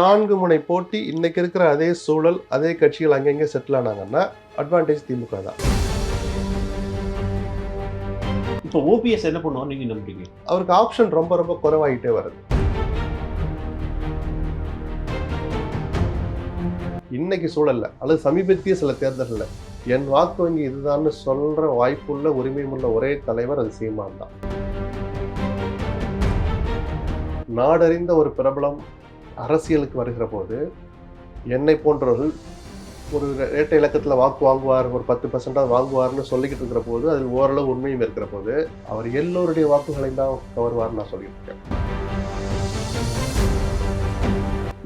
நான்கு முனை போட்டி இன்னைக்கு இருக்கிற அதே சூழல் அதே கட்சிகள் அங்கங்கே செட்டில் ஆனாங்கன்னா அட்வான்டேஜ் திமுக தான். இப்போ ஓபிஎஸ் என்ன பண்ணுவார் நீங்க நம்புறீங்க? அவருக்கு ஆப்ஷன் ரொம்ப ரொம்ப குறைவாயிட்டே வருது. இன்னைக்கு சூழல்ல அல்லது சமீபத்திய சில தேர்தல்ல என் வாக்கு வங்கி இதுதான்னு சொல்ற வாய்ப்புள்ள உரிமையுள்ள ஒரே தலைவர் அது சீமான் தான். நாடறிந்த ஒரு பிரபலம் அரசியலுக்கு வருகிற போது என்னை போன்றவர்கள் ஒரு இரட்டை இலக்கத்துல வாக்கு வாங்குவார் ஒரு பத்து பர்சன்டாக வாங்குவார்னு சொல்லிக்கிட்டு இருக்கிற போது அதில் ஓரளவு உண்மையும் இருக்கிற போது அவர் எல்லோருடைய வாக்குகளையும் தான் கவர்வார்னு நான் சொல்லிட்டு இருக்கேன்.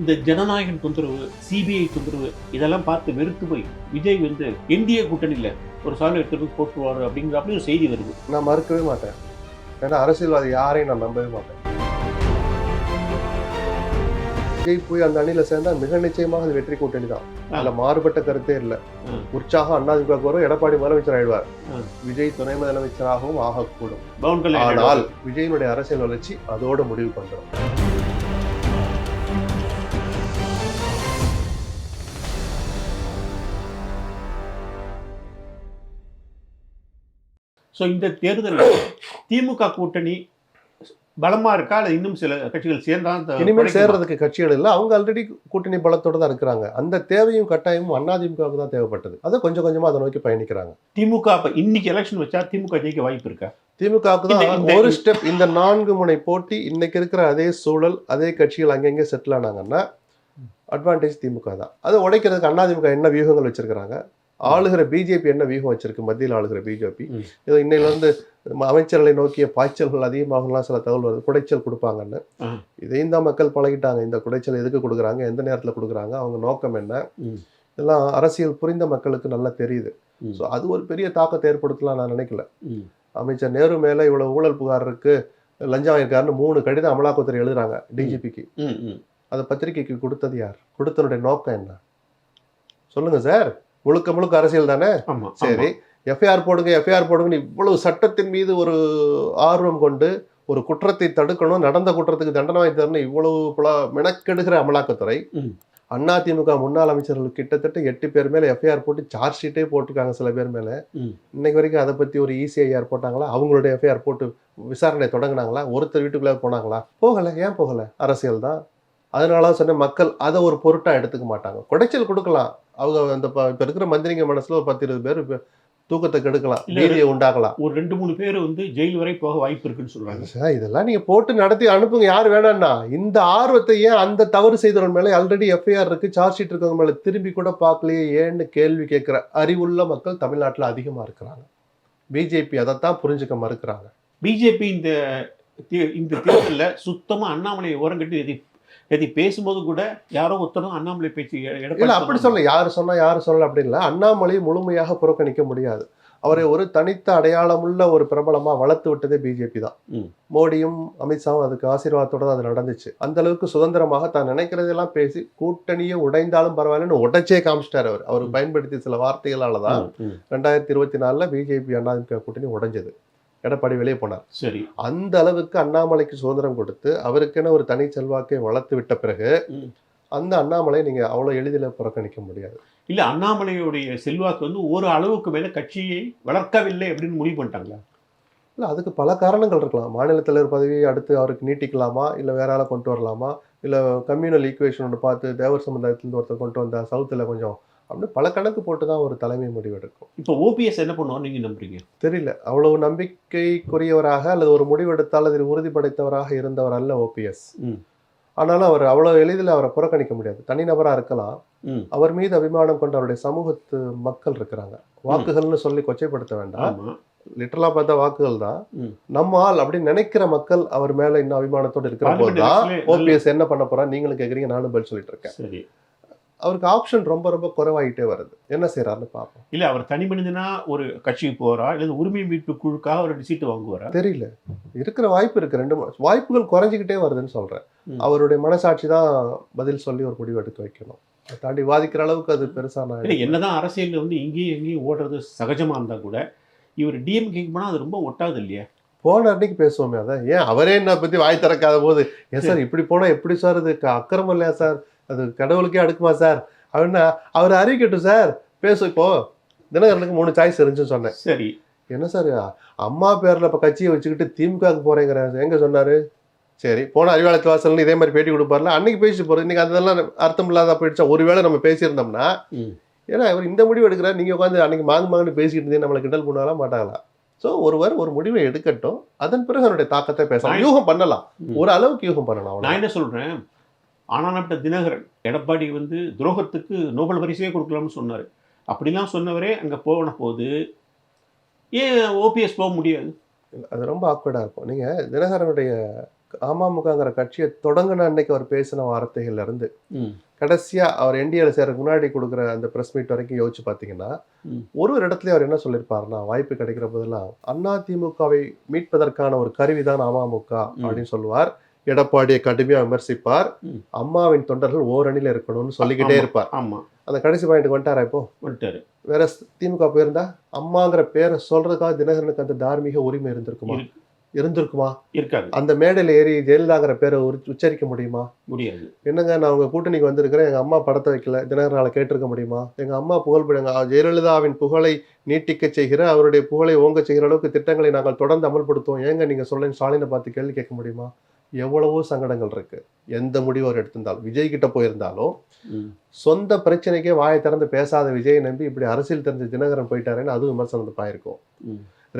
இந்த ஜனநாயகன் தொந்தரவு சிபிஐ தொந்தரவு இதெல்லாம் பார்த்து வெறுத்து போய் விஜய் வந்து இந்திய கூட்டணியில் ஒரு சாலை எடுத்துட்டு போட்டுருவாரு அப்படிங்கிற அப்படி ஒரு செய்தி வருது. நான் மறுக்கவே மாட்டேன். ஏன்னா அரசியல்வாதி யாரையும் நான் நம்பவே மாட்டேன். விஜய் போய் அந்த அணியில சேர்ந்தா மிக நிச்சயமாக அது வெற்றி கூட்டணி தான். அதுல மாறுபட்ட கருத்தே இல்லை. ம். உற்சாகம் அண்ணாதிமுக வரும் எடப்பாடி முதலமைச்சர் ஆயிடுவார். விஜய் துணை முதலமைச்சராகவும் ஆகக்கூடும். ஆனால் விஜயனுடைய அரசியல் வளர்ச்சி அதோட முடிவு பண்றோம். ஸோ இந்த தேர்தலில் திமுக கூட்டணி பலமா இருக்கா? அல்லது இன்னும் சில கட்சிகள் சேர்ந்தா இந்த இனிமேல்? சேர்றதுக்கு கட்சிகள் இல்லை. அவங்க ஆல்ரெடி கூட்டணி பலத்தோட தான் இருக்கிறாங்க. அந்த தேவையும் கட்டாயமும் அதிமுகவுக்கு தான் தேவைப்பட்டது. அதை கொஞ்சம் கொஞ்சமா அதை நோக்கி பயணிக்கிறாங்க. திமுக அப்ப இன்னைக்கு எலெக்ஷன் வச்சா திமுக ஜெயிக்க வாய்ப்பு இருக்கா? திமுகவுக்கு தான் ஒரு ஸ்டெப் இந்த நான்கு முனை போட்டி இன்னைக்கு இருக்கிற அதே சூழல் அதே கட்சிகள் அங்கங்கே செட்டில் ஆனாங்கன்னா அட்வான்டேஜ் திமுக தான். அதை உடைக்கிறதுக்கு அதிமுக என்ன வியூகங்கள் வச்சிருக்கிறாங்க? ஆளுகிற பிஜேபி என்ன வியூகம் வச்சிருக்கு? மத்தியில் ஆளுகிற பிஜேபி. இது இன்னையில இருந்து ம- அமைச்சர்களை நோக்கிய பாய்ச்சல்கள் அதிகமாகலாம் சில தகவல் வருது. குடைச்சல் கொடுப்பாங்கன்னு. இதையும் தான் மக்கள் பழகிட்டாங்க. இந்த குடைச்சல் எதுக்கு கொடுக்குறாங்க? எந்த நேரத்தில் கொடுக்குறாங்க? அவங்க நோக்கம் என்ன. இதெல்லாம் அரசியல் புரிந்த மக்களுக்கு நல்லா தெரியுது. ஸோ அது ஒரு பெரிய தாக்கத்தை ஏற்படுத்தலாம் நான் நினைக்கல. அமைச்சர் நேரு மேல இவ்வளவு ஊழல் புகார் இருக்கு. லஞ்சம் வாங்கியிருக்காருன்னு மூணு கடிதம் அமலாக்கத்துறை எழுதுறாங்க டிஜிபிக்கு. அதை பத்திரிக்கைக்கு கொடுத்தது யார்? கொடுத்தனுடைய நோக்கம் என்ன? சொல்லுங்க சார். முழுக்க முழுக்க அரசியல் தானே? சரி. எஃப்ஐஆர் போடுங்க எஃப்ஐஆர் போடுங்கன்னு இவ்வளவு சட்டத்தின் மீது ஒரு ஆர்வம் கொண்டு ஒரு குற்றத்தை தடுக்கணும் நடந்த குற்றத்துக்கு தண்டனை வாங்கி தரணும் இவ்வளவு புல மெனக்கெடுகிற அமலாக்கத்துறை. அதிமுக முன்னாள் அமைச்சர்கள் கிட்டத்தட்ட எட்டு பேர் மேல எஃப்ஐஆர் போட்டு சார்ஜ் ஷீட்டே போட்டிருக்காங்க சில பேர் மேல. இன்னைக்கு வரைக்கும் அதை பத்தி ஒரு E இசிஐஆர் போட்டாங்களா? அவங்களுடைய எஃப்ஐஆர் போட்டு விசாரணை தொடங்குனாங்களா? ஒருத்தர் வீட்டுக்குள்ள போனாங்களா? போகல. ஏன் போகல? அரசியல் தான். அதனால சொன்ன மக்கள் அதை ஒரு பொருட்டா எடுத்துக்க மாட்டாங்க. குடைச்சல் கொடுக்கலாம். அவங்க அந்த இப்ப இருக்கிற மந்திரிங்க மனசுல ஒரு பத்து இருபது பேர் இப்ப தூக்கத்தை கெடுக்கலாம் நீதியை உண்டாக்கலாம். ஒரு ரெண்டு மூணு பேர் வந்து ஜெயில் வரை போக வாய்ப்பு இருக்குன்னு சொல்றாங்க. சார், இதெல்லாம் நீங்க போட்டு நடத்தி அனுப்புங்க யார் வேணாம்னா இந்த ஆர்வத்தை ஏன் அந்த தவறு செய்தவன் மேல ஆல்ரெடி எஃப்ஐஆர் இருக்கு சார்ஜ் ஷீட் இருக்கவங்க மேல திரும்பி கூட பார்க்கலையே ஏன்னு கேள்வி கேட்கிற அறிவுள்ள மக்கள் தமிழ்நாட்டுல அதிகமா இருக்கிறாங்க. பிஜேபி அதைத்தான் புரிஞ்சுக்க மறுக்கிறாங்க. பிஜேபி இந்த இந்த தேர்தலில் சுத்தமா அண்ணாமலையை ஓரம் கட்டி எதி எதி பேசும்போது கூட யாரோ ஒருத்தரும் அண்ணாமலை பேச்சு இல்ல அப்படி சொல்ல யாரு சொன்னா யாரு சொல்லல அப்படி இல்ல. அண்ணாமலை முழுமையாக புறக்கணிக்க முடியாது. அவரை ஒரு தனித்த அடையாளமுள்ள ஒரு பிரபலமா வளர்த்து விட்டதே பிஜேபி தான். மோடியும் அமித்ஷாவும் அதுக்கு ஆசீர்வாதத்தோட அது நடந்துச்சு. அந்த அளவுக்கு சுதந்திரமாக தான் நினைக்கிறதெல்லாம் பேசி கூட்டணியை உடைந்தாலும் பரவாயில்லன்னு உடைச்சே காமிச்சிட்டாரு அவர். அவர் பயன்படுத்திய சில வார்த்தைகளால தான். ரெண்டாயிரத்தி இருபத்தி நாலுல பிஜேபி அதிமுக கூட்டணி உடைஞ்சது. எடப்பாடி வெளியே போனார். சரி. அந்த அளவுக்கு அண்ணாமலைக்கு சுதந்திரம் கொடுத்து அவருக்கென ஒரு தனி செல்வாக்கை வளர்த்து விட்ட பிறகு. அந்த அண்ணாமலை நீங்க அவ்வளவு எளிதில் புறக்கணிக்க முடியாது. இல்ல அண்ணாமலையுடைய செல்வாக்கு வந்து ஒரு அளவுக்கு மேல கட்சியை வளர்க்கவில்லை அப்படின்னு முடிவு பண்ணிட்டாங்களா? இல்ல அதுக்கு பல காரணங்கள் இருக்கலாம். மாநில தலைவர் பதவியை அடுத்து அவருக்கு நீட்டிக்கலாமா? இல்ல வேற ஆளை கொண்டு வரலாமா? இல்ல கம்யூனல் ஈக்குவேஷன் ஒன்று பார்த்து தேவர் சமுதாயத்திலிருந்து ஒருத்தர் கொண்டு வந்தா சவுத்துல கொஞ்சம் அப்படின்னு பல கணக்கு போட்டு தான் ஒரு தலைமை முடிவு எடுக்கும் இப்போ ஓபிஎஸ் என்ன பண்ணுவார் நீங்க நம்புறீங்க? தெரியல. அவ்வளவு நம்பிக்கைக்குரியவராக அல்லது ஒரு முடிவெடுத்தால் அதில் உறுதி படைத்தவராக இருந்தவர் அல்ல ஓபிஎஸ். ஆனாலும் அவர் அவ்வளவு எளிதில் அவரை புறக்கணிக்க முடியாது. தனிநபரா இருக்கலாம். அவர் மீது அபிமானம் கொண்ட அவருடைய சமூகத்து மக்கள் இருக்கிறாங்க. வாக்குகள்னு சொல்லி கொச்சைப்படுத்த வேண்டாம். லிட்டரலா பார்த்தா வாக்குகள் தான். நம்ம ஆள் அப்படின்னு நினைக்கிற மக்கள் அவர் மேல இன்னும் அபிமானத்தோடு இருக்கிற போது தான் ஓபிஎஸ் என்ன பண்ண போறா நீங்களும் கேக்குறீங்க நானும் பதில் சொல்லிட்டு இருக்கேன். அவருக்கு ஆப்ஷன் ரொம்ப ரொம்ப குறைவாயிட்டே வருது. என்ன செய்யறாருன்னு பார்ப்போம். இல்ல அவர் தனி மனிதனா ஒரு கட்சிக்கு போறா இல்ல உரிமை மீட்பு குழுக்காக அவர் சீட்டு வாங்குவாரா? தெரியல. இருக்கிற வாய்ப்பு இருக்கு. ரெண்டு வாய்ப்புகள் குறைஞ்சிக்கிட்டே வருதுன்னு சொல்றேன். அவருடைய மனசாட்சி தான் பதில் சொல்லி ஒரு முடிவு எடுக்க வைக்கணும். தாண்டி வாதிக்கிற அளவுக்கு அது பெருசா நான் இல்ல. என்னதான் அரசியல்ல வந்து இங்கேயும் எங்கேயும் ஓடுறது சகஜமா இருந்தா கூட இவர் டிஎம்கேக்கு போனா அது ரொம்ப ஒட்டாது இல்லையா? போன அன்னைக்கு பேசுவோமே அதை ஏன் அவரே என்ன பத்தி வாய் திறக்காத போது ஏன் சார். இப்படி போனா எப்படி சார் இது? அக்கிரமம் இல்லையா சார்? அது கடவுளுக்கே அடுக்குமா சார்? அப்படின்னா அவர் அறிவிக்கட்டும் சார். பேசு இப்போ. தினகரனுக்கு மூணு சாய்ஸ் இருந்துச்சுன்னு சொன்னேன். சரி. என்ன சார்? அம்மா பேர்ல இப்ப கட்சியை வச்சுக்கிட்டு திமுகவுக்கு போறேங்கிற எங்க சொன்னாரு? சரி போன அறிவாளத்து வாசல்னு இதே மாதிரி பேட்டி கொடுப்பார்ல அன்னைக்கு பேசிட்டு போறது. இன்னைக்கு அதெல்லாம் அர்த்தம் இல்லாத போயிடுச்சா? ஒருவேளை நம்ம பேசியிருந்தோம்னா. ஏன்னா இவர் இந்த முடிவு எடுக்கிறார். நீங்க உட்காந்து அன்னைக்கு மாங்கு மாங்குன்னு பேசிட்டு இருந்தே நம்மளை கிண்டல் பண்ணாலாம் மாட்டாங்களா? சோ ஒருவர் ஒரு முடிவை எடுக்கட்டும். அதன் பிறகு அவருடைய தாக்கத்தை பேசலாம். யூகம் பண்ணலாம். ஒரு அளவுக்கு யூகம் பண்ணலாம். நான் என்ன சொல்றேன்? ஆனானப்பட்ட தினகரன் எடப்பாடி வந்து துரோகத்துக்கு நோபல் பரிசே கொடுக்கலாம்னு சொன்னாரு. அப்படிலாம் சொன்னவரே அங்க போன போது ஏன் ஓபிஎஸ் போக முடியாது? அது ரொம்ப ஆக்வர்டா இருக்கும். நீங்க தினகரனுடைய அமமுகங்கிற கட்சியை தொடங்கின அன்னைக்கு அவர் பேசின வார்த்தைகள்ல இருந்து கடைசியா அவர் என்டிஏல சேர்றதுக்கு முன்னாடி கொடுக்குற அந்த பிரஸ் மீட் வரைக்கும் யோசிச்சு பார்த்தீங்கன்னா. ஒரு ஒரு இடத்துல அவர் என்ன சொல்லியிருப்பாருன்னா வாய்ப்பு கிடைக்கிற போதெல்லாம் அண்ணா திமுகவை மீட்பதற்கான ஒரு கருவிதான் அமமுக அப்படின்னு சொல்லுவார். எடப்பாடியை கடுமையா விமர்சிப்பார். அம்மாவின் தொண்டர்கள் ஓரணியில இருக்கணும்னு சொல்லிக்கிட்டே. இருப்பார். ஆமா. அந்த கடைசி பாயிண்ட்டுக்கு வந்துட்டாரா இப்போ? வந்துட்டாரு. வேற திமுக போயிருந்தா அம்மாங்கிற பேரை சொல்றதுக்காக தினகரனுக்கு அந்த தார்மீக உரிமை இருந்திருக்குமா. இருந்திருக்குமா? இருக்காது. அந்த மேடையில ஏறி ஜெயலலிதாங்கிற பேரை உச்சரிக்க முடியுமா? முடியாது. என்னங்க நான் உங்க கூட்டணிக்கு வந்திருக்கிறேன் எங்க அம்மா படத்தை வைக்கல தினகரனால கேட்டிருக்க முடியுமா? எங்க அம்மா புகழ்படுங்க ஜெயலலிதாவின் புகழை நீட்டிக்க செய்கிற அவருடைய புகழை ஓங்க செய்கிற அளவுக்கு திட்டங்களை நாங்கள் தொடர்ந்து அமல்படுத்துவோம். ஏங்க நீங்க சொல்லுங்க ஸ்டாலினை பார்த்து கேள்வி கேட்க முடியுமா? எவ்வளவோ சங்கடங்கள் இருக்கு. எந்த முடிவு அவர் எடுத்திருந்தாலும் விஜய் கிட்ட போயிருந்தாலும். சொந்த பிரச்சனைக்கே வாயை திறந்து பேசாத விஜயை நம்பி இப்படி அரசியல் தெரிஞ்ச தினகரன் போயிட்டாருன்னு அதுவும் விமர்சனம் பாயிருக்கும்.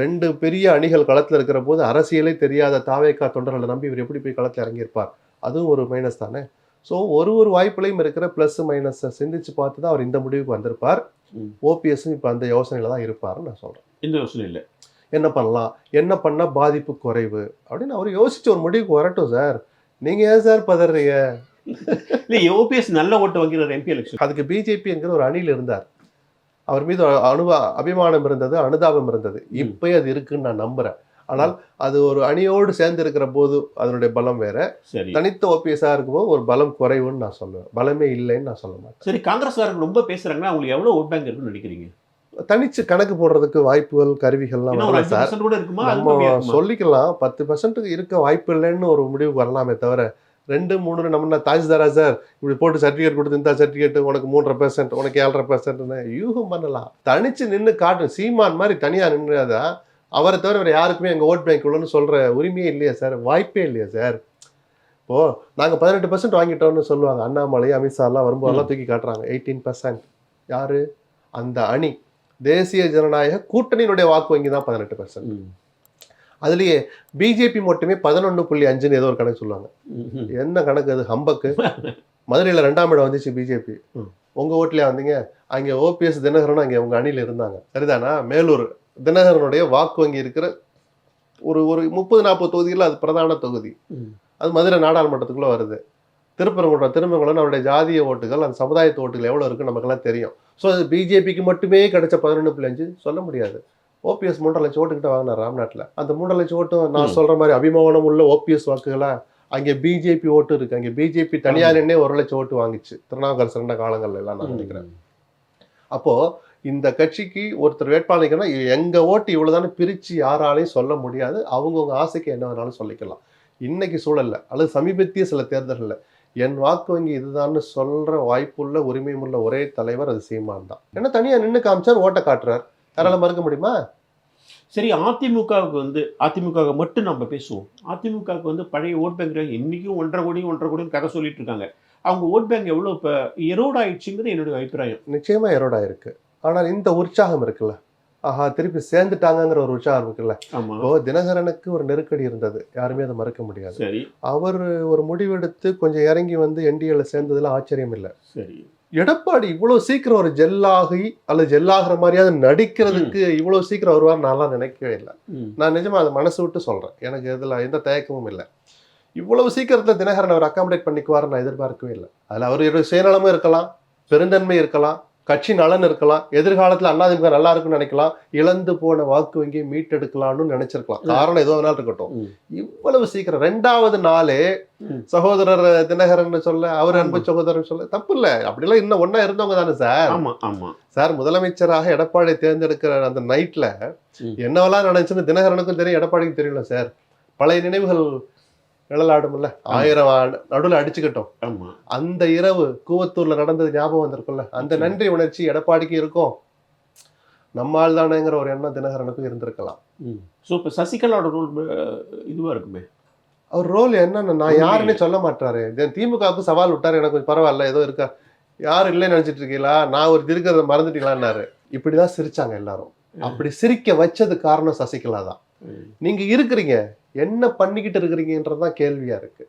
ரெண்டு பெரிய அணிகள் களத்துல இருக்கிற போது அரசியலே தெரியாத தாவேக்கா தொண்டர்களை நம்பி இவர் எப்படி போய் களத்துல இறங்கியிருப்பார்? அதுவும் ஒரு மைனஸ் தானே? ஸோ ஒரு ஒரு வாய்ப்புலையும் இருக்கிற ப்ளஸ் மைனஸை சிந்திச்சு பார்த்து தான் அவர் இந்த முடிவுக்கு வந்திருப்பார். ஓபிஎஸும் இப்போ அந்த யோசனையில தான் இருப்பாருன்னு நான் சொல்றேன். எந்த யோசனை இல்லை. என்ன பண்ணலாம்? என்ன பண்ணா பாதிப்பு குறைவு? அப்படின்னு அவர் யோசிச்சு ஒரு முடிவுக்கு வரட்டும் சார். நீங்க ஏன் சார் பதறீங்க? இல்லை ஓபிஎஸ் நல்ல ஓட்டு வாங்கிறார் எம்பி எலெக்ஷன் அதுக்கு பிஜேபிங்கிற ஒரு அணியில் இருந்தார். அவர் மீது அனுபா அபிமானம் இருந்தது அனுதாபம் இருந்தது. இப்பயே அது இருக்குன்னு நான் நம்புறேன். ஆனால் அது ஒரு அணியோடு சேர்ந்து இருக்கிற போது அதனுடைய பலம் வேற. தனித்த ஓபிஎஸ்ஸா இருக்கும்போது ஒரு பலம் குறைவுன்னு நான் சொல்லுவேன். பலமே இல்லைன்னு நான் சொல்ல மாட்டேன். சரி காங்கிரஸ்காரங்க ரொம்ப பேசுறாங்கன்னா அவங்களுக்கு எவ்வளவு ஓட் பேங்க் இருக்குன்னு நினைக்கிறீங்க? தனிச்சு கணக்கு போடுறதுக்கு வாய்ப்புகள் கருவிகள்லாம் வரல சார்? நம்ம? சொல்லிக்கலாம். பத்து பர்சன்ட்டுக்கு இருக்க வாய்ப்பு இல்லைன்னு ஒரு முடிவுக்கு வரலாமே தவிர ரெண்டு மூணு நம்ம தாஜ்தாரா சார்? இப்படி போட்டு சர்டிஃபிகேட் கொடுத்து இந்த சர்டிஃபிகேட் உனக்கு மூன்றரை பெர்சென்ட் உனக்கு ஏழரை பெர்சென்ட்னு யூகம் பண்ணலாம். தனிச்சு நின்று காட்டும் சீமான் மாதிரி தனியா நின்றுதான் அவரை தவிர வேற யாருக்குமே எங்க ஓட் பேங்க் உள்ளன்னு சொல்ற உரிமையே இல்லையா சார்? வாய்ப்பே இல்லையா சார்? இப்போ நாங்க பதினெட்டு பர்சன்ட் வாங்கிட்டோம்னு சொல்லுவாங்க. அண்ணாமலை அமித்ஷா எல்லாம் வரும்போதெல்லாம் தூக்கி காட்டுறாங்க. எயிட்டீன் பர்சன்ட் யாரு? அந்த அணி. தேசிய ஜனநாயக கூட்டணியினுடைய வாக்கு வங்கி தான் பதினெட்டு பர்சன்ட். அதுலயே பிஜேபி மட்டுமே பதினொன்று புள்ளி அஞ்சுன்னு ஏதோ ஒரு கணக்கு சொல்லுவாங்க. என்ன கணக்கு அது? ஹம்பக்கு. மதுரையில ரெண்டாம் இடம் வந்துச்சு பிஜேபி ம். உங்க ஓட்டுலயா வந்தீங்க? அங்க ஓபிஎஸ் தினகரன் அங்க உங்க அணியில இருந்தாங்க. சரிதானா? மேலூர். தினகரனுடைய வாக்கு வங்கி இருக்கிற ஒரு ஒரு முப்பது நாற்பது தொகுதிகள் அது பிரதான தொகுதி. அது மதுரை நாடாளுமன்றத்துக்குள்ள வருது. திருப்பரங்குன்றம் திருமங்கலம் அவருடைய ஜாதிய ஓட்டுகள் அந்த சமுதாயத்து ஓட்டுகள் எவ்வளவு இருக்கு நமக்கெல்லாம் தெரியும். ஸோ அது பிஜேபிக்கு மட்டுமே கிடைச்ச பதினொன்று புள்ளி அஞ்சு சொல்ல முடியாது. ஓபிஎஸ் மூன்றரை லட்சம் ஓட்டுக்கிட்ட வாங்கினார் ராம்நாட்டில். அந்த மூன்றரை லட்சம் ஓட்டும் நான் ம். சொல்ற மாதிரி அபிமானம் உள்ள ஓபிஎஸ் வாக்குகளா அங்கே பிஜேபி ஓட்டு இருக்கு. அங்கே பிஜேபி தனியார் எண்ணே ஒரு லட்சம் ஓட்டு வாங்கிச்சு. திருநாவுக்கரசு ரெண்ட காலங்கள்ல எல்லாம் நான் நினைக்கிறேன். அப்போ இந்த கட்சிக்கு ஒருத்தர் வேட்பாளர் நிற்கணும்னா எங்க ஓட்டு இவ்வளவுதானே பிரிச்சு யாராலையும் சொல்ல முடியாது. அவங்கவுங்க ஆசைக்கு என்ன வேணாலும் சொல்லிக்கலாம். இன்னைக்கு சூழல்ல அல்லது சமீபத்திய சில தேர்தல்கள்ல என் வாக்கு வங்கி இதுதான்னு சொல்ற வாய்ப்புள்ள உரிமையுள்ள ஒரே தலைவர் அது சீமான் தான். ஏன்னா தனியா நின்று காமிச்சார் ஓட்டை காட்டுறார். யாரால மறுக்க முடியுமா? சரி அதிமுகவுக்கு வந்து அதிமுக மட்டும் நம்ம பேசுவோம். அதிமுகவுக்கு வந்து பழைய ஓட் பேங்க் இன்னைக்கும் ஒன்றரை கோடி ஒன்றரை கோடின்னு கதை சொல்லிட்டு இருக்காங்க. அவங்க ஓட் பேங்க் எவ்வளவு இப்ப எரோட் ஆயிடுச்சுங்கிறது என்னுடைய அபிப்பிராயம். நிச்சயமா எரோடா இருக்கு ஆனால் இந்த உற்சாகம் இருக்குல்ல? ஆஹா திருப்பி சேர்ந்துட்டாங்கங்கிற ஒரு உற்சாகம் இருக்குல்ல இப்போ தினகரனுக்கு ஒரு நெருக்கடி இருந்தது. யாருமே அதை மறுக்க முடியாது. அவர் ஒரு முடிவெடுத்து கொஞ்சம் இறங்கி வந்து என்டிஏல சேர்ந்ததுல ஆச்சரியம் இல்லை. எடப்பாடி இவ்வளவு சீக்கிரம் ஒரு ஜெல்லாகி அல்லது ஜெல்லாகிற மாதிரியாவது நடிக்கிறதுக்கு இவ்வளவு சீக்கிரம் வருவார் நான்லாம் நினைக்கவே இல்லை. நான் நிஜமா அதை மனசு விட்டு சொல்றேன். எனக்கு இதுல எந்த தயக்கமும் இல்லை. இவ்வளவு சீக்கிரத்துல தினகரன் அவர் அகாமடேட் பண்ணிக்குவார் நான் எதிர்பார்க்கவே இல்லை. அதுல அவருடைய சுயநலமும் இருக்கலாம் பெருந்தன்மை இருக்கலாம் கட்சி நலன் இருக்கலாம் எதிர்காலத்துல அண்ணாதிமுக நல்லா இருக்கும்னு நினைக்கலாம் இழந்து போன வாக்கு வங்கியை மீட்டெடுக்கலாம்னு நினைச்சிருக்கலாம் காரணம் எதுவும் வேணாலும் இருக்கட்டும். இவ்வளவு சீக்கிரம் ரெண்டாவது நாளே. சகோதரர் தினகரன் சொல்ல அவர் அன்பு. சகோதரன் சொல்ல தப்பு இல்ல அப்படிலாம் இன்னும் ஒண்ணா இருந்தவங்க தானே சார் ஆமா ஆமா சார் முதலமைச்சராக எடப்பாடி தேர்ந்தெடுக்கிற அந்த நைட்ல. என்னவெல்லாம் நடந்துச்சுன்னு தினகரனுக்கும் தெரியும் எடப்பாடிக்கும் தெரியல சார் பழைய நினைவுகள் நிழலாடும்ல? ஆயிரம் நடுவில் அடிச்சுக்கிட்டோம். அந்த இரவு கூவத்தூர்ல நடந்தது ஞாபகம் வந்திருக்கும்ல? அந்த நன்றி உணர்ச்சி எடப்பாடிக்கு இருக்கும். நம்மால் தானேங்கிற ஒரு எண்ணம் தினகரனுக்கும் இருந்திருக்கலாம். ஸோ இப்போ சசிகலாவோட ரோல் இதுவா இருக்குமே? அவர் ரோல் என்னன்னு நான் யாருன்னே சொல்ல மாட்டாரு. திமுகவுக்கு சவால் விட்டாரு. எனக்கு கொஞ்சம் பரவாயில்ல ஏதோ இருக்கா? யாரும் இல்லைன்னு நினைச்சிட்டு இருக்கீங்களா? நான் ஒரு இருக்கிறத மறந்துட்டீங்களான்னாரு. இப்படிதான் சிரிச்சாங்க எல்லாரும். அப்படி சிரிக்க வச்சது காரணம் சசிகலா தான். ம். நீங்க இருக்கிறீங்க. என்ன பண்ணிக்கிட்டு இருக்கிறீங்கன்றதுதான் கேள்வியா இருக்கு.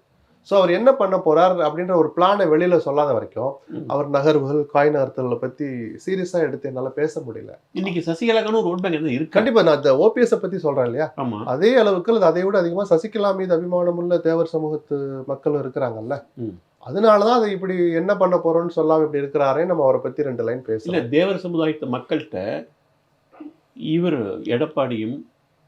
ஸோ அவர் என்ன பண்ண போறார் அப்படின்ற ஒரு பிளானை வெளியில சொல்லாத வரைக்கும். அவர் நகர்வுகள் காய் நகர்த்தல்களை பத்தி சீரியஸா எடுத்து என்னால பேச முடியல. இன்னைக்கு சசிகலாக்கான ஒரு ரோட் பேங்க் எதுவும் இருக்கா? கண்டிப்பா நான் அந்த ஓபிஎஸ் பத்தி சொல்றேன் இல்லையா? அதே அளவுக்கு அல்லது அதை விட அதிகமா சசிகலா மீது அபிமானம் உள்ள தேவர் சமூகத்து மக்களும் இருக்கிறாங்கல்ல? ம். அதனாலதான் அதை இப்படி என்ன பண்ண போறோம்னு சொல்லாம இப்படி இருக்கிறாரே நம்ம அவரை பத்தி ரெண்டு லைன் பேசலாம் தேவர் சமுதாயத்து மக்கள்கிட்ட இவர் எடப்பாடியும்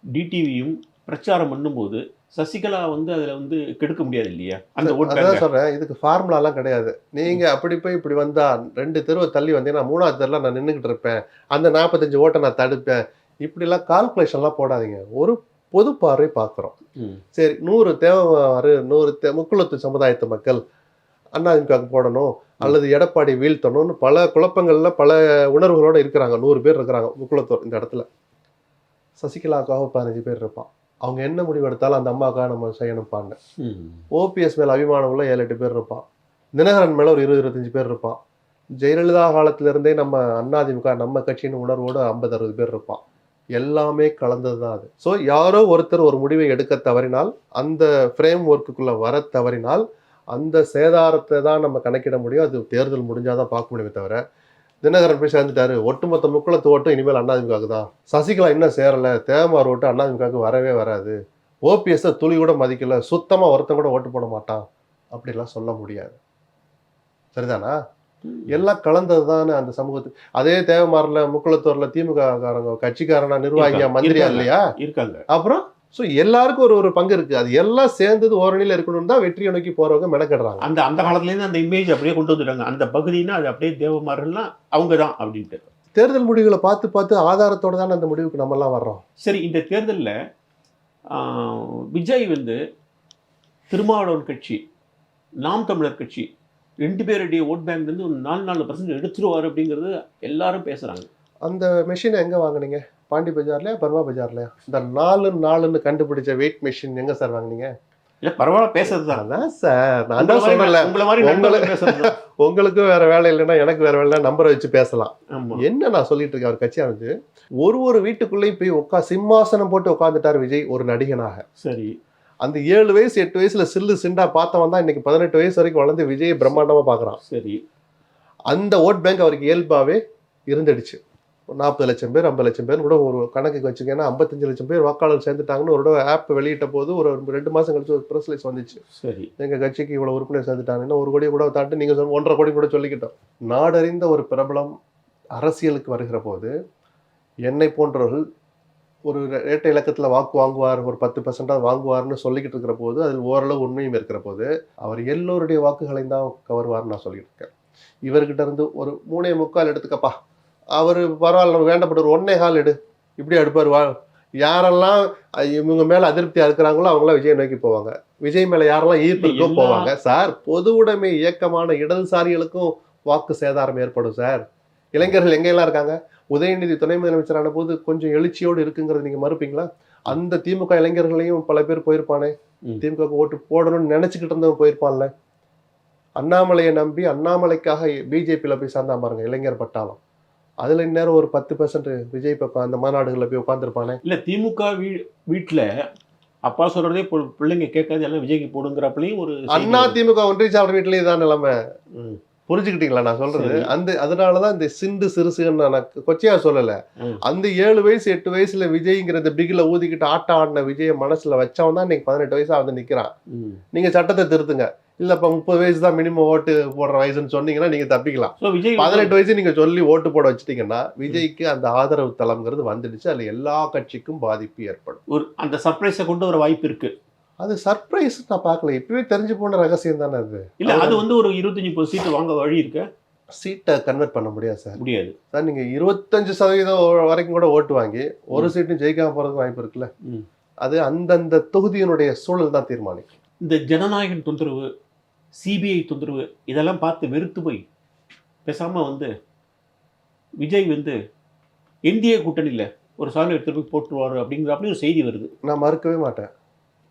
டிடிவியும் பிரச்சாரம் பண்ணும்போது சசிகலா வந்து அதுல வந்து கெடுக்க முடியாது இல்லையா? அந்த ஓட் அதான் பேங்க் சொல்றேன். இதுக்கு ஃபார்முலா எல்லாம் கிடையாது. நீங்க அப்படி போய் இப்படி வந்தா ரெண்டு தெருவை தள்ளி வந்தீங்கன்னா மூணாவது தெருல நான் நின்றுகிட்டு இருப்பேன். அந்த நாற்பத்தஞ்சு ஓட்டை நான் தடுப்பேன். இப்படி எல்லாம் கால்குலேஷன்லாம் போடாதீங்க. ஒரு பொது பார்வை பார்க்குறோம் சரி நூறு தேவைவாரு நூறு தே முக்குளத்து சமுதாயத்து மக்கள் அதிமுகவுக்கு போடணும் அல்லது எடப்பாடி வீழ்த்தணும்னு பல குழப்பங்கள்ல பல உணர்வுகளோட இருக்கிறாங்க. நூறு பேர் இருக்கிறாங்க முக்குளத்தூர் இந்த இடத்துல. சசிகலாவுக்காக பதினஞ்சு பேர் இருப்பான். அவங்க என்ன முடிவு எடுத்தாலும் அந்த அம்மாவுக்காக நம்ம செய்யணும்பாங்க. ஓபிஎஸ் மேல அபிமானம் உள்ள ஏழு எட்டு பேர் இருப்பான். தினகரன் மேல ஒரு இருபது இருபத்தஞ்சு பேர் இருப்பான். ஜெயலலிதா காலத்துல இருந்தே நம்ம அதிமுக நம்ம கட்சியின் உணர்வோடு ஐம்பது அறுபது பேர் இருப்பான். எல்லாமே கலந்தது தான் அது. ஸோ யாரோ ஒருத்தர் ஒரு முடிவை எடுக்க தவறினால் அந்த ஃப்ரேம் ஒர்க்குக்குள்ள வர தவறினால் அந்த சேதாரத்தை தான் நம்ம கணக்கிட முடியும். அது தேர்தல் முடிஞ்சாதான் பார்க்க முடியுமே தவிர தினகரன் போய் சேர்ந்துட்டாரு. ஒட்டுமொத்த முக்குளத்து ஓட்டும் இனிமேல் அண்ணாதிமுகவுக்கு தான். சசிகலா இன்னும் சேரல. தேவமார் ஓட்டு அண்ணாதிமுகவுக்கு வரவே வராது. ஓபிஎஸ் துளி கூட மதிக்கல. சுத்தமா ஒருத்தன் கூட ஓட்டு போட மாட்டான். அப்படிலாம் சொல்ல முடியாது. சரிதானா? எல்லாம் கலந்தது தானே அந்த சமூகத்துக்கு அதே தேவமாரில் முக்குளத்தூர்ல திமுக காரங்க கட்சிக்காரனா நிர்வாகியா மந்திரியா. இல்லையா? இருக்காங்க. அப்புறம்? ஸோ எல்லாருக்கும் ஒரு ஒரு பங்கு இருக்கு. அது எல்லாம் சேர்ந்தது ஓரணியில் இருக்கணும் தான் வெற்றியை நோக்கி போறவங்க மெனக்கிடுறாங்க. அந்த அந்த காலத்துல இருந்து அந்த இமேஜ் அப்படியே கொண்டு வந்துட்டாங்க. அந்த பகுதினா அது அப்படியே தேவமாரெல்லாம் அவங்க தான் அப்படின்ட்டு. தேர்தல் முடிவுகளை பார்த்து பார்த்து ஆதாரத்தோட தானே அந்த முடிவுக்கு நம்ம எல்லாம் வர்றோம். சரி இந்த தேர்தலில் விஜய் வந்து திருமாவளவன் கட்சி நாம் தமிழர் கட்சி ரெண்டு பேருடைய ஓட் பேங்க் வந்து ஒரு நாலு நாலு பர்சன்ட் எடுத்துருவார் அப்படிங்கிறது எல்லாரும் பேசுறாங்க. அந்த மெஷினை எங்க வாங்குனீங்க? பாண்டி பஜார்லயா பர்மா பஜார்லயா? இந்த நாலு நாலுன்னு கண்டுபிடிச்ச வெயிட் மெஷின் எங்க சார் வாங்குனீங்க? இல்ல பரவாயில்ல பேசுறது அதான் சார் நான் தான் சொல்றேன்ல உங்களை மாதிரி உங்களை- நண்பர்கள் பேசுறது தான். உங்களுக்கும் வேற வேலை இல்லைன்னா எனக்கு வேற வேலை நம்பரை வச்சு பேசலாம். என்ன நான் சொல்லிட்டு இருக்கேன் அவர் கட்சி ஒரு ஒரு வீட்டுக்குள்ளேயும் போய் உட்கா சிம்மாசனம் போட்டு உட்காந்துட்டார் விஜய் ஒரு நடிகனாக. சரி. அந்த ஏழு வயசு எட்டு வயசுல சில்லு சிண்டா பார்த்தவன் தான் இன்னைக்கு பதினெட்டு வயசு வரைக்கும் வளர்ந்து விஜயை பிரம்மாண்டமா பார்க்கறான். சரி. அந்த ஓட் பேங்க் அவருக்கு இயல்பாவே இருந்துடுச்சு. நாற்பது லட்சம் பேர் ஐம்பது லட்சம் பேர் கூட ஒரு கணக்குக்கு வச்சுக்கன்னா ஐம்பத்தஞ்சு லட்சம் பேர் வாக்காளர் சேர்ந்துட்டாங்கன்னு ஒரு ஆப் வெளியிட்ட போது ஒரு ரெண்டு மாசம் கழிச்சு ஒரு ப்ரெஸ் ரிலீஸ் வந்துச்சு. சரி. எங்க கட்சிக்கு இவ்வளவு உறுப்பினர் சேர்ந்துட்டாங்கன்னா ஒரு கோடி கூட தாண்டி நீங்க சொன்ன ஒன்றரை கோடி கூட சொல்லிக்கிட்டோம். நாடறிந்த ஒரு பிரபலம் அரசியலுக்கு வருகிற போது என்னை போன்றவர்கள் ஒரு ரேட்டை இலக்கத்துல வாக்கு வாங்குவார் ஒரு பத்து பர்சன்டாக வாங்குவார்னு சொல்லிக்கிட்டு இருக்கிற போது அதில் ஓரளவு உண்மையும் இருக்கிற போது அவர் எல்லோருடைய வாக்குகளையும் தான் கவருவார்னு நான் சொல்லிட்டு இருக்கேன். இவர்கிட்ட இருந்து ஒரு மூணே முக்கால் எடுத்துக்கப்பா. அவர் பரவாயில்ல நம்ம வேண்டப்பட்ட ஒரு ஒன்னே கால் எடு. இப்படி எடுப்பார் வா. யாரெல்லாம் இவங்க மேல அதிருப்தியா இருக்கிறாங்களோ அவங்களாம் விஜய் நோக்கி போவாங்க. விஜய் மேல யாரெல்லாம் ஈர்ப்பு இருக்கோ போவாங்க. சார் பொது உடைமை இயக்கமான இடதுசாரிகளுக்கும் வாக்கு சேதாரம் ஏற்படும் சார். இளைஞர்கள் எங்கெல்லாம் இருக்காங்க? உதயநிதி துணை முதலமைச்சரான போது கொஞ்சம் எழுச்சியோடு இருக்குங்கிறது நீங்க மறுப்பீங்களா? அந்த திமுக இளைஞர்களையும் பல பேர் போயிருப்பானே. திமுக ஓட்டு போடணும்னு நினைச்சுக்கிட்டு இருந்தவன் போயிருப்பான்ல. அண்ணாமலையை நம்பி அண்ணாமலைக்காக பிஜேபியில் போய் சார்ந்தா பாருங்க இளைஞர் பட்டாளம். அதுல இந்நேரம் ஒரு பத்து பெர்சன்ட் விஜய் பக்கம் அந்த மாநாடுகளில் போய் உட்காந்துருப்பானே இல்ல திமுக வீ வீட்டுல அப்பா சொல்றதே பிள்ளைங்க கேட்காது எல்லாம் விஜய்க்கு போடுங்கிறப்பலையும் ஒரு அண்ணா. திமுக ஒன்றிய சாலை வீட்டிலேயே தான் நிலைமை. புரிஞ்சுக்கிட்டீங்களா நான் சொல்றது. அந்த அதனாலதான் இந்த சிண்டு சிறுசுன்னு நான் கொச்சையா சொல்லல. அந்த ஏழு வயசு எட்டு வயசுல விஜய்ங்கிற இந்த பிகில ஊதிக்கிட்டு ஆட்டம் ஆடின விஜய மனசுல வச்சவன் தான் இன்னைக்கு பதினெட்டு வயசா வந்து நிக்கிறான். நீங்க சட்டத்தை திருத்துங்க இல்ல இப்ப முப்பது வயசு தான் மினிமம் ஓட்டு போடுற வயசுன்னு சொன்னீங்கன்னா நீங்க தப்பிக்கலாம். பதினெட்டு வயசு நீங்க சொல்லி ஓட்டு போட வச்சிட்டீங்கன்னா விஜய்க்கு அந்த ஆதரவு தளம்ங்கிறது வந்துடுச்சு. அதுல எல்லா கட்சிக்கும் பாதிப்பு ஏற்படும். ஒரு அந்த சர்ப்ரைஸை கொண்டு வர வாய்ப்பு இருக்கு. அது சர்ப்ரைஸ் நான் பார்க்கல. இப்பவே தெரிஞ்சு போன ரகசியம் தானே அது? இல்ல அது வந்து ஒரு இருபத்தஞ்சு முப்பது சீட்டு வாங்க வழி இருக்க? சீட்டை கன்வெர்ட் பண்ண முடியாது சார். முடியாது. சார் நீங்க இருபத்தஞ்சு சதவீதம் வரைக்கும் கூட ஓட்டு வாங்கி ஒரு சீட்டும் ஜெயிக்காம போறதுக்கு வாய்ப்பு இருக்குல்ல. அது அந்தந்த தொகுதியினுடைய சூழல் தான் தீர்மானிக்கும். இந்த ஜனநாயகன் தொந்தரவு சிபிஐ தொந்தரவு இதெல்லாம் பார்த்து வெறுத்து போய் பேசாம வந்து விஜய் வந்து என்டிஏ கூட்டணியில் ஒரு சாலை எடுத்துட்டு போய் போட்டுருவாரு அப்படிங்கிற அப்படி ஒரு செய்தி வருது நான் மறுக்கவே மாட்டேன்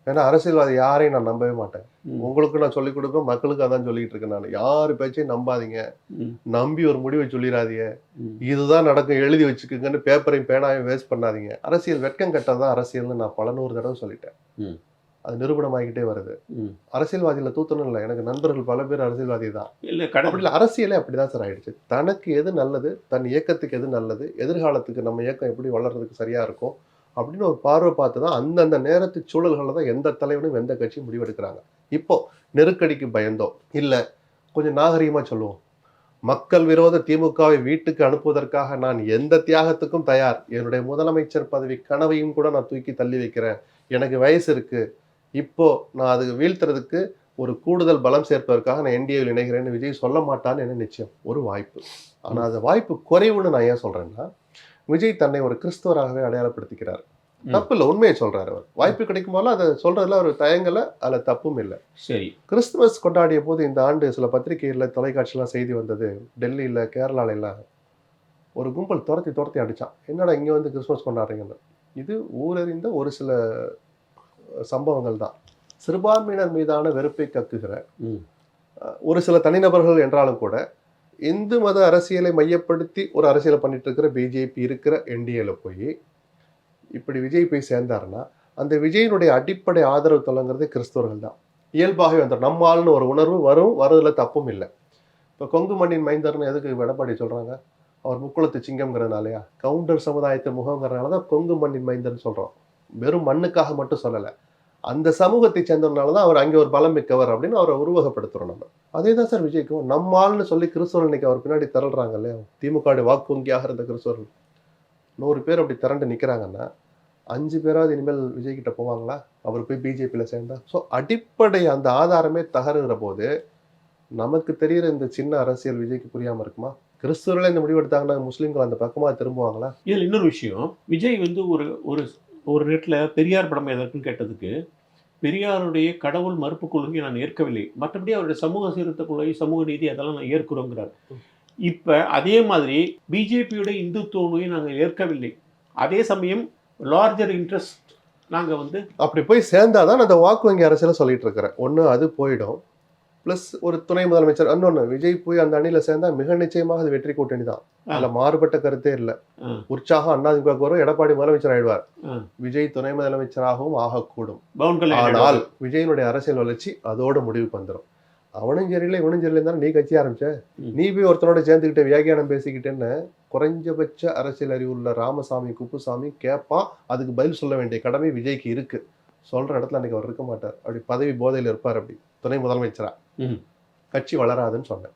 ஏன்னா அரசியல்வாதி யாரையும் நான் நம்பவே மாட்டேன். உங்களுக்கு நான் சொல்லிக் கொடுப்பேன் மக்களுக்கு அதான் சொல்லிட்டு இருக்கேன் நான் யாரு பேச்சையும் நம்பாதீங்க. நம்பி ஒரு முடிவை சொல்லிடாதீங்க. இதுதான் நடக்கும் எழுதி வச்சுக்கோங்கன்னு பேப்பரையும் பேனாவையும் வேஸ்ட் பண்ணாதீங்க அரசியல் வெட்கம் கட்டதான் அரசியல்னு நான் பல நூறு தடவை சொல்லிட்டேன். அது நிரூபணமாகிக்கிட்டே வருது. ம். அரசியல்வாதியில தூத்தணும் இல்லை எனக்கு நண்பர்கள் பல பேர் அரசியல்வாதி தான். இல்லை அப்படி கடவுள் அரசியலே அப்படிதான் சார் ஆயிடுச்சு. தனக்கு எது நல்லது தன் இயக்கத்துக்கு எது நல்லது எதிர்காலத்துக்கு நம்ம இயக்கம் எப்படி வளர்றதுக்கு சரியா இருக்கும் அப்படின்னு ஒரு பார்வை பார்த்து தான் அந்தந்த நேரத்து சூழல்களில் தான் எந்த தலைவனும் எந்த கட்சியும் முடிவெடுக்கிறாங்க. இப்போ நெருக்கடிக்கு பயந்தோம் இல்லை கொஞ்சம் நாகரிகமா சொல்லுவோம். மக்கள் விரோத திமுகவை வீட்டுக்கு அனுப்புவதற்காக நான் எந்த தியாகத்துக்கும் தயார். என்னுடைய முதலமைச்சர் பதவி கனவையும் கூட நான் தூக்கி தள்ளி வைக்கிறேன். எனக்கு வயசு இருக்கு. இப்போ நான் அதுக்கு வீழ்த்துறதுக்கு ஒரு கூடுதல் பலம் சேர்ப்பதற்காக நான் என்டிஏவில் இணைகிறேன்னு விஜய் சொல்ல மாட்டான்னு என்ன நிச்சயம்? ஒரு வாய்ப்பு. ஆனால் அந்த வாய்ப்பு குறைவுன்னு நான் ஏன் சொல்றேன்னா விஜய் தன்னை ஒரு கிறிஸ்தவராகவே அடையாளப்படுத்திக்கிறார். தப்பு இல்லை உண்மையை சொல்றாரு அவர். வாய்ப்பு கிடைக்கும் போல அதை சொல்றதுல ஒரு தயங்கல அதுல தப்பும் இல்லை. சரி. கிறிஸ்துமஸ் கொண்டாடிய போது இந்த ஆண்டு சில பத்திரிகைகளில் தொலைக்காட்சியெல்லாம் செய்தி வந்தது. டெல்லியில் கேரளால எல்லாம் ஒரு கும்பல் துரத்தி துரத்தி அடிச்சான். என்னடா இங்கே வந்து கிறிஸ்மஸ் கொண்டாடுறீங்கன்னு. இது ஊரறிந்த ஒரு சில சம்பவங்கள் தான் சிறுபான்மையினர் மீதான வெறுப்பை கக்குகிற ஒரு சில தனிநபர்கள் என்றாலும் கூட இந்து மத அரசியலை மையப்படுத்தி ஒரு அரசியலை பண்ணிட்டு இருக்கிற பிஜேபி இருக்கிற என்டிஏல போய் இப்படி விஜய் போய் சேர்ந்தாருன்னா அந்த விஜயினுடைய அடிப்படை ஆதரவு தலங்கிறது கிறிஸ்தவர்கள் தான் இயல்பாகவே வந்துடும் நம்ம ஒரு உணர்வு வரும் வரதுல தப்பும் இல்லை. இப்போ கொங்கு மண்ணின் மைந்தர்னு எதுக்கு எடப்பாடி சொல்றாங்க? அவர் முக்குளத்து சிங்கம்ங்கிறதுனாலயா? கவுண்டர் சமுதாயத்தை முகங்கிறதுனால தான் கொங்கு மண்ணின் மைந்தர்னு சொல்றோம். வெறும் மண்ணுக்காக மட்டும் சொல்லலை. அந்த சமூகத்தை சேர்ந்தவனால தான் அவர் அங்கே ஒரு பலம் மிக்கவர் அப்படின்னு அவரை உருவகப்படுத்துகிறோம் நம்ம. அதே தான் சார் விஜய்க்கும். நம்ம சொல்லி கிறிஸ்தவர் இன்னைக்கு அவர் பின்னாடி திரள்றாங்க இல்லையா? திமுக வாக்கு வங்கியாக இருந்த கிறிஸ்தவர்கள். நூறு பேர் அப்படி திரண்டு நிற்கிறாங்கன்னா அஞ்சு பேராவது இனிமேல் விஜய்கிட்ட போவாங்களா? அவர் போய் பிஜேபியில் சேர்ந்தா? ஸோ அடிப்படை அந்த ஆதாரமே தகருகிற போது நமக்கு தெரிகிற இந்த சின்ன அரசியல் விஜய்க்கு புரியாமல் இருக்குமா? கிறிஸ்துவர்களே இந்த முடிவு எடுத்தாங்கன்னா முஸ்லீம்கள் அந்த பக்கமாக திரும்புவாங்களா? இதில் இன்னொரு விஷயம். விஜய் வந்து ஒரு ஒரு ஒரு நேரத்தில் பெரியார் படம் எதற்குன்னு கேட்டதுக்கு பெரியாருடைய கடவுள் மறுப்பு கொள்கையை நான் ஏற்கவில்லை. மற்றபடி அவருடைய சமூக சீர்திருத்த கொள்கை சமூக நீதி அதெல்லாம் நான் ஏற்கிறோங்கிறார். இப்போ அதே மாதிரி பிஜேபியோட இந்துத்துவ கொள்கையை நாங்கள் ஏற்கவில்லை. அதே சமயம் லார்ஜர் இன்ட்ரெஸ்ட் நாங்கள் வந்து அப்படி போய் சேர்ந்தாதான் அந்த வாக்கு வங்கி அரசியலை சொல்லிட்டு இருக்கிறேன். ஒன்று அது போயிடும். ப்ளஸ் ஒரு துணை முதலமைச்சர் இன்னொன்று விஜய் போய் அந்த அணியில சேர்ந்தா மிக நிச்சயமாக அது வெற்றி கூட்டணி தான். அதுல மாறுபட்ட கருத்தே இல்லை. உற்சாகம் அண்ணாதிமுக வரும் எடப்பாடி முதலமைச்சர் ஆயிடுவார். விஜய் துணை முதலமைச்சராகவும் ஆகக்கூடும். ஆனால் விஜயனுடைய அரசியல் வளர்ச்சி அதோட முடிவுக்கு வந்துடும் அவனும் சரியில்லை இவனும் சரியில்லை இருந்தாலும் நீ கட்சி ஆரம்பிச்ச. நீ போய் ஒருத்தனோட சேர்ந்துக்கிட்ட வியாக்கியானம் பேசிக்கிட்டேன்னு குறைஞ்சபட்ச அரசியல் அறிவுள்ள ராமசாமி குப்புசாமி கேட்பான். அதுக்கு பதில் சொல்ல வேண்டிய கடமை விஜய்க்கு இருக்கு. சொல்ற இடத்துல அன்னைக்கு அவர் இருக்க மாட்டார். அப்படி பதவி போதையில் இருப்பார் அப்படி. துணை முதலமைச்சரா. கட்சி வளராதுன்னு சொன்னேன்.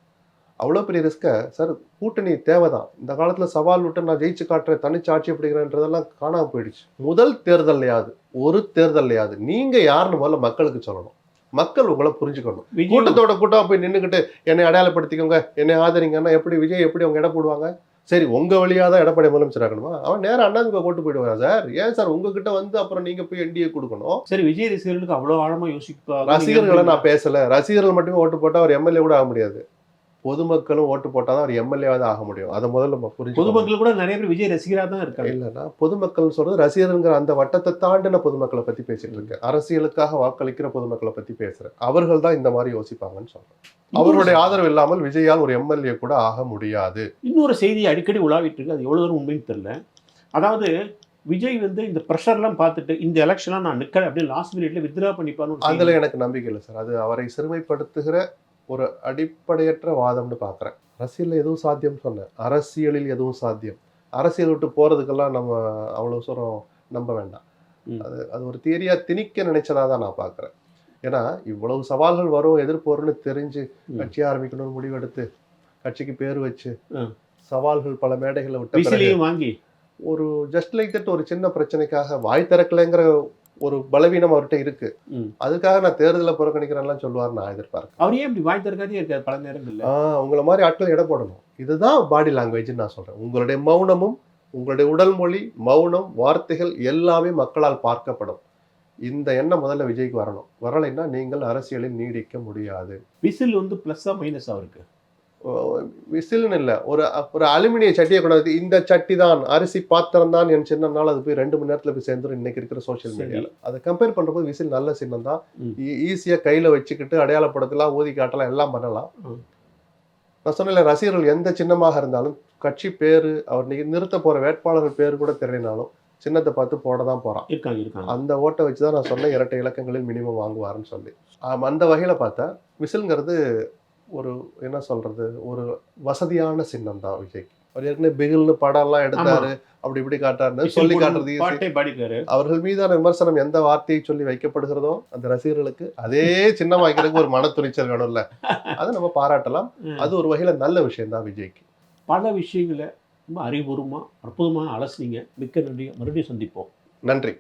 அவ்வளோ பெரிய ரிஸ்க்கை சார் கூட்டணி தேவைதான். இந்த காலத்துல சவால் விட்டு நான் ஜெயிச்சு காட்டுறேன் தனிச்சு ஆட்சி அப்படிங்கிறன்றதெல்லாம் காணாம போயிடுச்சு. முதல் தேர்தல்லையாவது ஒரு தேர்தல்லையாவது நீங்க யாருன்னு முதல்ல மக்களுக்கு சொல்லணும். மக்கள் உங்களை புரிஞ்சுக்கணும். கூட்டத்தோட கூட்டம் போய் நின்றுக்கிட்டு என்னை அடையாளப்படுத்திக்கோங்க என்னை ஆதரிங்கன்னா எப்படி விஜய் எப்படி அவங்க இடம் போடுவாங்க? சரி உங்க வழியா தான் எடப்பாடி முதலமைச்சர் ஆகணுமா? அவன் நேரம் அண்ணாதிமுக கூட்டு போயிடுவான் சார்? ஏன் சார் உங்ககிட்ட வந்து அப்புறம் நீங்க போய் என்டிஏ கொடுக்கணும்? சரி விஜய் ரசிகர்களுக்கு அவ்வளோ ஆழமா யோசிப்பாங்க. ரசிகர்களை நான் பேசல. ரசிகர்கள் மட்டுமே ஓட்டு போட்டா அவர் எம்எல்ஏ கூட ஆக முடியாது. பொதுமக்களும் ஓட்டு போட்டா தான் அவர் எம்எல்ஏ தான் ஆக முடியும். அதை முதல்ல நம்ம புரிஞ்சு பொதுமக்கள் கூட நிறைய பேர் விஜய் ரசிகராக தான் இருக்காங்க. இல்லைன்னா பொதுமக்கள் சொல்றது ரசிகருங்கிற அந்த வட்டத்தை தாண்டின பொதுமக்களை பத்தி பேசிட்டு இருக்கேன். அரசியலுக்காக வாக்களிக்கிற பொதுமக்களை பத்தி பேசுறேன். அவர்கள் தான் இந்த மாதிரி யோசிப்பாங்கன்னு சொல்றேன். அவருடைய ஆதரவு இல்லாமல் விஜயால் ஒரு எம்எல்ஏ கூட ஆக முடியாது. இன்னொரு செய்தி அடிக்கடி உலாவிட்டு இருக்கு. அது எவ்வளவு தூரம் உண்மைன்னு தெரியல. அதாவது விஜய் வந்து இந்த ப்ரெஷர்லாம் பார்த்துட்டு இந்த எலெக்ஷன்லாம் நான் நிற்கிறேன் அப்படின்னு லாஸ்ட் மினிட்ல வித்ரா பண்ணிப்பான்னு அதுல. எனக்கு நம்பிக்கை இல்லை சார் அது அவரை சிறுமைப்படுத்துகிற ஒரு அடிப்படையற்ற வாதம்னு பார்க்குறேன் அரசியலில் எதுவும் சாத்தியம்னு சொன்னேன் அரசியலில் எதுவும் சாத்தியம் அரசியல் விட்டு போறதுக்கெல்லாம் நம்ம அவ்வளோ தூரம் நம்ப வேண்டாம். அது அது ஒரு தியரியா திணிக்க நினைச்சதா தான் நான் பார்க்குறேன் ஏன்னா இவ்வளவு சவால்கள் வரும் எதிர்ப்பு தெரிஞ்சு. கட்சி ஆரம்பிக்கணும்னு முடிவெடுத்து கட்சிக்கு பேர் வச்சு. சவால்கள் பல மேடைகளை விட்ட வாங்கி ஒரு ஜஸ்ட் லைக் தட் ஒரு சின்ன பிரச்சனைக்காக வாய் திறக்கலைங்கிற ஒரு பலவீனம் அவர்கிட்ட இருக்கு. அதுக்காக நான் தேர்தலை புறக்கணிக்கிறேன்லாம் சொல்லுவார் நான் எதிர்பார்க்கிறேன். அவர் ஏன் இப்படி வாய் திறக்காதே இருக்காரு? பல நேரங்கள்ல. உங்களை மாதிரி ஆட்கள் எடை போடணும். இதுதான் பாடி லாங்குவேஜ்னு நான் சொல்றேன். உங்களுடைய மௌனமும் உங்களுடைய உடல் மொழி மௌனம் வார்த்தைகள் எல்லாமே மக்களால் பார்க்கப்படும். இந்த எண்ணம் முதல்ல விஜய்க்கு வரணும். வரலைன்னா நீங்கள் அரசியலில் நீடிக்க முடியாது. விசில் வந்து ப்ளஸ்ஸா மைனஸா இருக்கு. விசில்னு இல்லை ஒரு ஒரு அலுமினிய சட்டியை கொண்டாந்து இந்த சட்டி தான் அரிசி பாத்திரம் தான் என் சின்னம்னால அது போய் ரெண்டு மணி நேரத்துல போய் சேர்ந்துரும் இன்னைக்கு இருக்கிற சோஷியல் சரி. மீடியால அதை கம்பேர் பண்றப்போது விசில் நல்ல சின்னம் தான். ம். ஈஸியா கையில வச்சுக்கிட்டு அடையாளப்படுத்தலாம் ஊதி காட்டலாம் எல்லாம் பண்ணலாம். நான் சொன்னேன் ரசிகர்கள் எந்த சின்னமாக இருந்தாலும் கட்சி பேரு அவர் நிறுத்த போற வேட்பாளர் பேரு கூட தெரியலனாலும் சின்னத்தை பார்த்து போட தான் போறான். இருக்காங்க இருக்காங்க. அந்த ஓட்டை வச்சு தான் நான் சொன்னேன் இரட்டை இலக்கங்களில் மினிமம் வாங்குவாருன்னு சொல்லி. அந்த வகையில பார்த்தா விசில்ங்கிறது ஒரு என்ன சொல்றது ஒரு வசதியான சின்னம் தான் விஜய்க்கு அவர் ஏற்கனவே பிகில்னு படம்லாம் எடுத்தாரு. அப்படி இப்படி காட்டாருன்னு சொல்லி காட்டுறது அவர்கள் மீதான விமர்சனம் எந்த வார்த்தையை சொல்லி வைக்கப்படுகிறதோ அந்த ரசிகர்களுக்கு அதே சின்னம் வைக்கிறதுக்கு ஒரு மன துணிச்சல் வேணும்ல. அதை நம்ம பாராட்டலாம். அது ஒரு வகையில நல்ல விஷயம் தான் விஜய்க்கு. பல விஷயங்களை ரொம்ப அறிவுபூர்வமா அற்புதமாக அலசுனீங்க. மிக்க நன்றி. மறுபடியும் சந்திப்போம். நன்றி.